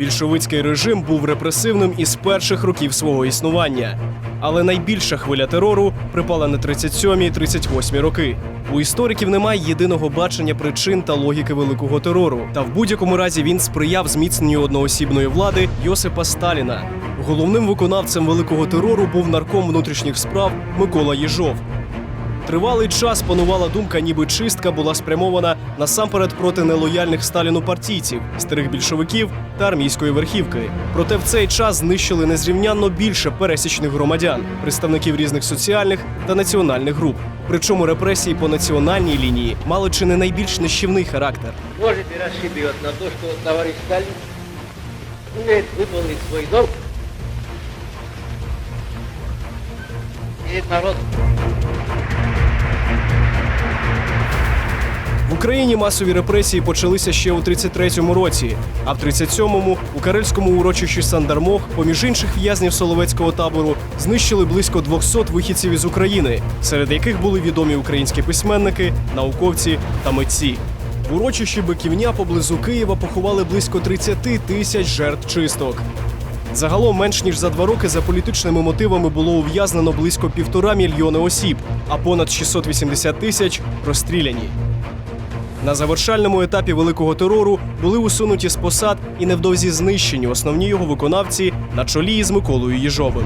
Більшовицький режим був репресивним із перших років свого існування. Але найбільша хвиля терору припала на 37-38 роки. У істориків немає єдиного бачення причин та логіки великого терору. Та в будь-якому разі він сприяв зміцненню одноосібної влади Йосипа Сталіна. Головним виконавцем великого терору був нарком внутрішніх справ Микола Єжов. Тривалий час панувала думка, ніби чистка була спрямована насамперед проти нелояльних Сталіну партійців, старих більшовиків та армійської верхівки. Проте в цей час знищили незрівнянно більше пересічних громадян, представників різних соціальних та національних груп. Причому репресії по національній лінії мали чи не найбільш нищівний характер. Можете рассчитывать на то, что товарищ Сталин сумеет выполнить свой долг перед народом. Україні масові репресії почалися ще у 33-му році, а в 37-му у карельському урочищі Сандармох, поміж інших в'язнів Соловецького табору, знищили близько 200 вихідців із України, серед яких були відомі українські письменники, науковці та митці. В урочищі Биківня поблизу Києва поховали близько 30 тисяч жертв чисток. Загалом менш ніж за два роки за політичними мотивами було ув'язнено близько півтора мільйони осіб, а понад 680 тисяч розстріляні. На завершальному етапі великого терору були усунуті з посад і невдовзі знищені основні його виконавці на чолі із Миколою Єжовим.